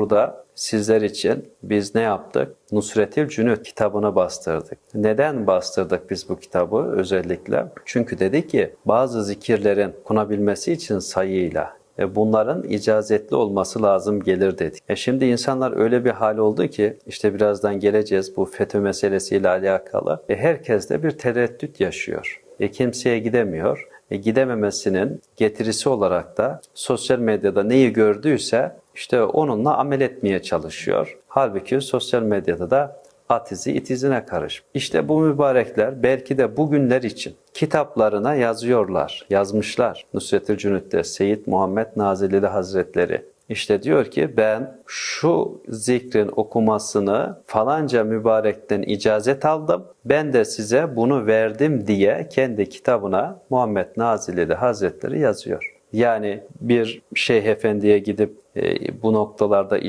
Burada sizler için biz ne yaptık? Nusretül Cünüt kitabını bastırdık. Neden bastırdık biz bu kitabı özellikle? Çünkü dedi ki bazı zikirlerin kunabilmesi için sayıyla e, bunların icazetli olması lazım gelir dedik. E şimdi insanlar öyle bir hal oldu ki işte birazdan geleceğiz bu FETÖ meselesiyle alakalı. E herkes de bir tereddüt yaşıyor. E kimseye gidemiyor. E gidememesinin getirisi olarak da sosyal medyada neyi gördüyse işte onunla amel etmeye çalışıyor. Halbuki sosyal medyada da at izi it izine karış. İşte bu mübarekler belki de bugünler için kitaplarına yazıyorlar, yazmışlar. Nusretül Cünüt'te Seyyid Muhammed Nazilli Hazretleri işte diyor ki ben şu zikrin okumasını falanca mübarekten icazet aldım. Ben de size bunu verdim diye kendi kitabına Muhammed Nazilli Hazretleri yazıyor. Yani bir şeyh efendiye gidip e, bu noktalarda